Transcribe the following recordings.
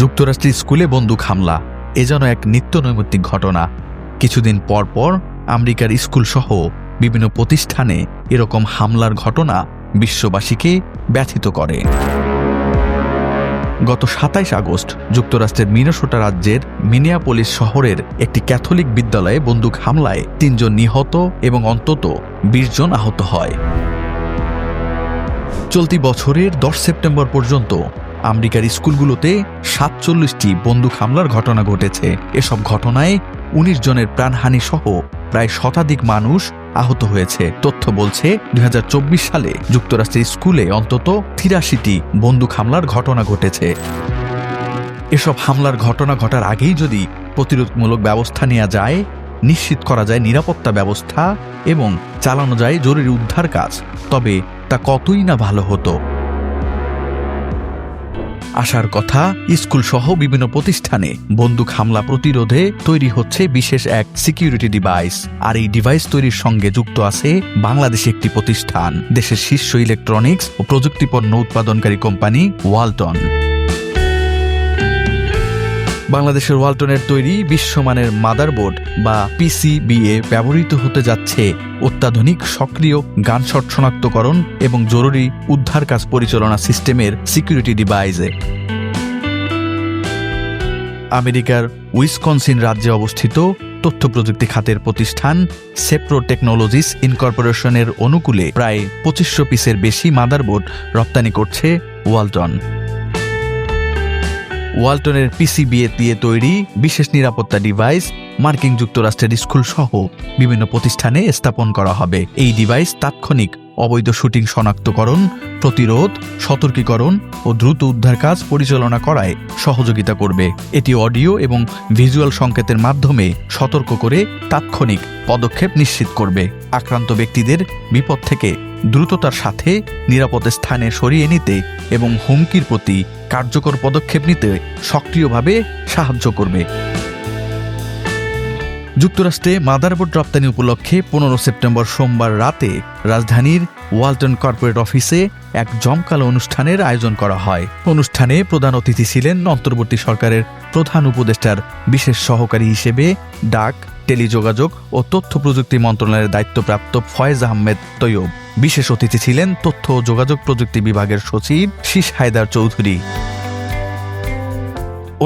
যুক্তরাষ্ট্রের স্কুলে বন্দুক হামলা। এ যেন এক নিত্য নৈমিত্তিক ঘটনা। কিছুদিন পর পর আমেরিকার স্কুল সহ বিভিন্ন প্রতিষ্ঠানে এরকম হামলার ঘটনা বিশ্ববাসীকে ব্যথিত করে। গত সাতাইশ আগস্ট যুক্তরাষ্ট্রের মিনেসোটা রাজ্যের মিনিয়াপোলিস শহরের একটি ক্যাথলিক বিদ্যালয়ে বন্দুক হামলায় তিনজন নিহত এবং অন্তত বিশ জন আহত হয়। চলতি বছরের দশ সেপ্টেম্বর পর্যন্ত আমেরিকার স্কুলগুলোতে সাতচল্লিশটি বন্দুক হামলার ঘটনা ঘটেছে। এসব ঘটনায় উনিশ জনের প্রাণহানি সহ প্রায় শতাধিক মানুষ আহত হয়েছে। তথ্য বলছে, দুই হাজার চব্বিশ সালে যুক্তরাষ্ট্রের স্কুলে অন্তত তিরাশিটি বন্দুক হামলার ঘটনা ঘটেছে। এসব হামলার ঘটনা ঘটার আগেই যদি প্রতিরোধমূলক ব্যবস্থা নেওয়া যায়, নিশ্চিত করা যায় নিরাপত্তা ব্যবস্থা এবং চালানো যায় জরুরি উদ্ধার কাজ। তবে তা কতই না ভালো হতো। আসার কথা স্কুল সহ বিভিন্ন প্রতিষ্ঠানে বন্দুক হামলা প্রতিরোধে তৈরি হচ্ছে বিশেষ এক সিকিউরিটি ডিভাইস। আর এই ডিভাইস তৈরির সঙ্গে যুক্ত আছে বাংলাদেশে একটি প্রতিষ্ঠান। দেশের শীর্ষ ইলেকট্রনিক্স ও প্রযুক্তিপণ্য উৎপাদনকারী কোম্পানি ওয়ালটন। বাংলাদেশের ওয়ালটনের তৈরি বিশ্বমানের মাদারবোর্ড বা পিসিবিএ ব্যবহৃত হতে যাচ্ছে অত্যাধুনিক সক্রিয় গানশট শনাক্তকরণ এবং জরুরি উদ্ধার কাজ পরিচালনা সিস্টেমের সিকিউরিটি ডিভাইসে। আমেরিকার উইসকনসিন রাজ্যে অবস্থিত তথ্য প্রযুক্তি খাতের প্রতিষ্ঠান সেপ্রো টেকনোলজিস ইনকর্পোরেশনের অনুকূলে প্রায় পঁচিশশো পিসের বেশি মাদারবোর্ড রপ্তানি করছে ওয়ালটন। ওয়ালটনের পিসিবিএ দিয়ে তৈরি বিশেষ নিরাপত্তা ডিভাইস মার্কিন যুক্তরাষ্ট্রের স্কুল সহ বিভিন্ন প্রতিষ্ঠানে স্থাপন করা হবে। এই ডিভাইস তাৎক্ষণিক অবৈধ শুটিং শনাক্তকরণ, প্রতিরোধ, সতর্কীকরণ ও দ্রুত উদ্ধার কাজ পরিচালনা করায় সহযোগিতা করবে। এটি অডিও এবং ভিজুয়াল সংকেতের মাধ্যমে সতর্ক করে তাৎক্ষণিক পদক্ষেপ নিশ্চিত করবে। আক্রান্ত ব্যক্তিদের বিপদ থেকে দ্রুততার সাথে নিরাপদ স্থানে সরিয়ে নিতে এবং হুমকির প্রতি কার্যকর পদক্ষেপ নিতে সক্রিয়ভাবে সাহায্য করবে। যুক্তরাষ্ট্রে মাদারবোর্ড রপ্তানি উপলক্ষে পনেরো সেপ্টেম্বর সোমবার রাতে রাজধানীর ওয়ালটন কর্পোরেট অফিসে এক জমকালো অনুষ্ঠানের আয়োজন করা হয়। অনুষ্ঠানে প্রধান অতিথি ছিলেন অন্তর্বর্তী সরকারের প্রধান উপদেষ্টার বিশেষ সহকারী হিসেবে ডাক, টেলিযোগাযোগ ও তথ্য প্রযুক্তি মন্ত্রণালয়ের দায়িত্বপ্রাপ্ত ফয়েজ আহমেদ তৈয়ব। বিশেষ অতিথি ছিলেন তথ্য ও যোগাযোগ প্রযুক্তি বিভাগের সচিব শীষ হায়দার চৌধুরী।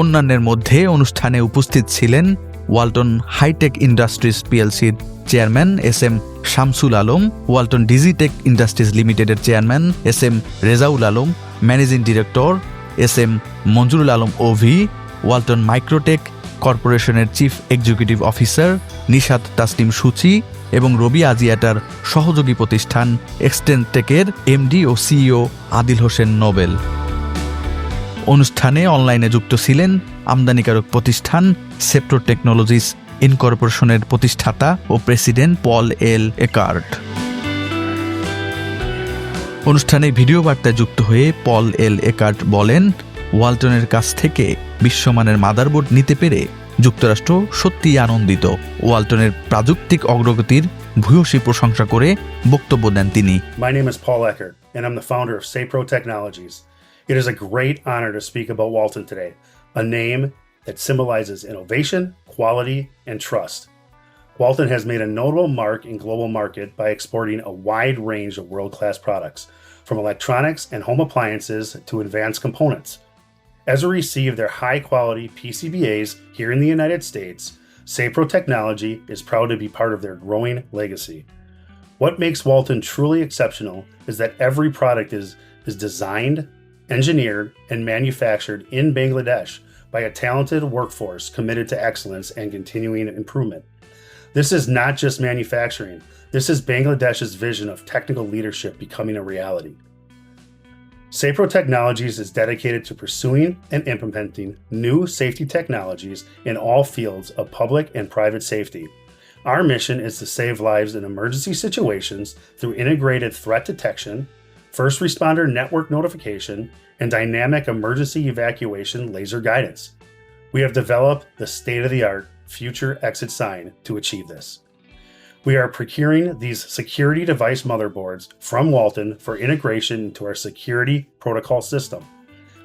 অন্যান্যের মধ্যে অনুষ্ঠানে উপস্থিত ছিলেন Walton hi tech industries পিএলসির chairman S M Shamsul Alam, Walton Digitech industries লিমিটেডের chairman S M Rezaul Alam, managing director S M Manjurul Alam Ovi, Walton Microtech কর্পোরেশনের chief executive officer Nishat Taslim Suchi এবং রবি আজিয়াটার সহযোগী প্রতিষ্ঠান এক্সটেনটেকের MD ও CEO Adil Hossain Nobel. অনুষ্ঠানে অনলাইনে যুক্ত ছিলেন আমদানিকারক প্রতিষ্ঠান সেপ্রো টেকনোলজিস ইনকর্পোরেশনের প্রতিষ্ঠাতা ও প্রেসিডেন্ট পল এল একার্ট অনুষ্ঠানে ভিডিও বার্তায় যুক্ত হয়ে পল এল একার্ট বলেন, ওয়ালটনের কাছ থেকে বিশ্বমানের মাদারবোর্ড নিতে পেরে যুক্তরাষ্ট্র সত্যিই আনন্দিত ওয়ালটনের প্রাযুক্তিক অগ্রগতির ভূয়সী প্রশংসা করে বক্তব্য দেন তিনি My name is Paul Eckert, and I'm the founder of Sapro Technologies. It is a great honor to speak about Walton today, a name that symbolizes innovation, quality, and trust. Walton has made a notable mark in global market by exporting a wide range of world-class products, from electronics and home appliances to advanced components. As we receive their high-quality PCBAs here in the United States, Sapro Technology is proud to be part of their growing legacy. What makes Walton truly exceptional is that every product is, is designed, engineered, and manufactured in Bangladesh by a talented workforce committed to excellence and continuing improvement. This is not just manufacturing, this is Bangladesh's vision of technical leadership becoming a reality. Sapro Technologies is dedicated to pursuing and implementing new safety technologies in all fields of public and private safety. Our mission is to save lives in emergency situations through integrated threat detection, first responder network notification, and dynamic emergency evacuation laser guidance. We have developed the state of the art future exit sign to achieve this. We are procuring these security device motherboards from Walton for integration into our security protocol system.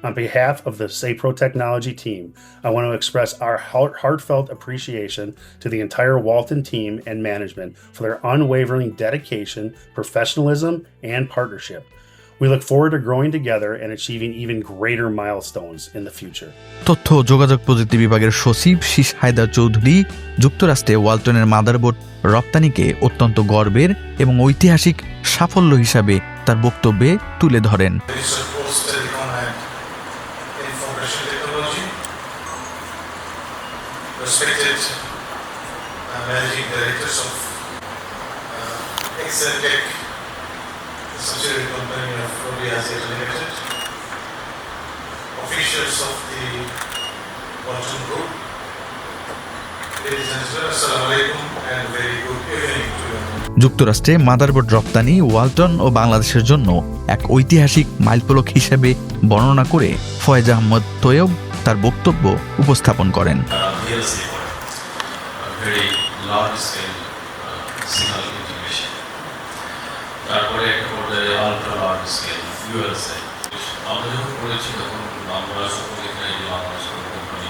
On behalf of the SAPRO Technology team, I want to express our heart- heartfelt appreciation to the entire Walton team and management for their unwavering dedication, professionalism, and partnership. We look forward to growing together and achieving even greater milestones in the future. তথ্য যোগাযোগ প্রযুক্তি বিভাগের সচিব শীষ হায়দার চৌধুরী যুক্তরাষ্ট্রে ওয়ালটনের motherboard রপ্তানিকে অত্যন্ত গর্বের এবং ঐতিহাসিক সাফল্য হিসাবে তার বক্তব্যে তুলে ধরেন respected uh, managing directors of uh, Exceltech, the subsidiary company of Ruby Asset Limited, officials of the Walton Group. যুক্তরাষ্ট্রে মাদারবোর্ড রপ্তানি ওয়ালটন ও বাংলাদেশের জন্য এক ঐতিহাসিক মাইলফলক হিসেবে বর্ণনা করে ফয়েজ আহমদ তৈয়ব তার বক্তব্য উপস্থাপন করেন লার্জ স্কেল ইউএলসে আমরা যখন করেছি তখন আমরা সকলে এখানে আমরা কোম্পানি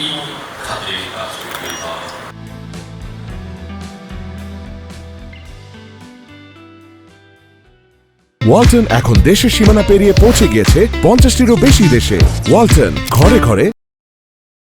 এই খাতে কাজ করতে ওয়ালটন এখন দেশের সীমানা পেরিয়ে পৌঁছে গিয়েছে পঞ্চাশটিরও বেশি দেশে। ওয়ালটন ঘরে ঘরে